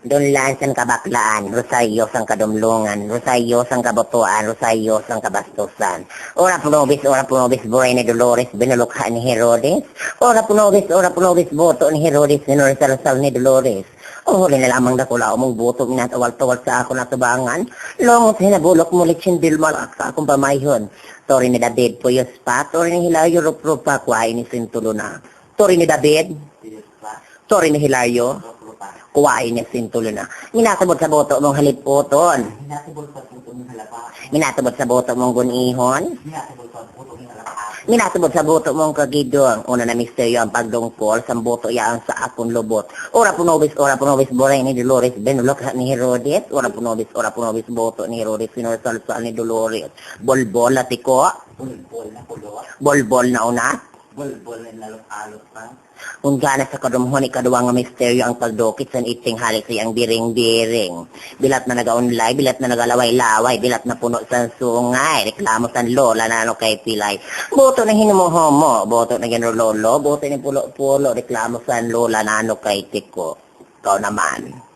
Doon lang sang kabaklaan, Rosario sang kadumlungan, Rosario sang kabutuan, Rosario sang kabastusan. Ora punobis, ora punobis, buhay ni Dolores, binulukha ni Herodes. Ora punobis, ora punobis, boto ni Herodes, sinursal-sal ni Dolores. O huli na lamang dakula mong boto minatawal-tawal sa ako na tubangan. Longot hinabulok mo litsin dilmalak sa akong pamayhon. Tori ni David puyos pa, tori ni Hilario rup-rup pa, kuhain ni Sintulo na. Tori ni David, tori ni Hilario, kuwain niya sintulo na. Minatubod sa boto mong haliputon. Hinatibol sa puto ng halapa. Minatubod sa boto mong gunihon. Hinatibol sa puto ng halapa. Minatubod sa boto mong kagidong. Una na misteryo ang pagdungkol sa boto yaan sa akong lubot. Ora punobis, ora punobis, boray ni Dolores. Benulok ni Herodes. Ora punobis, ora punobis, boto ni Herodes. Sinursal-sal ni Dolores. Bolbol na tiko. Bulbol na pulo. Bolbol na una. Bulbul na nalok-alok pa. Kung gana sa kadumhon, ikaduwa nga misteryo ang pagdukit sa iting halik sa iyang biring-biring. Bilat na nagaunlay, bilat na nagalaway-laway, bilat na puno sa sungay, reklamo sa lola na ano kay pilay. Boto na hinumohomo, boto na ginulolo, boto na pulo-pulo, reklamo sa lola na ano kay tiko. Ikaw naman.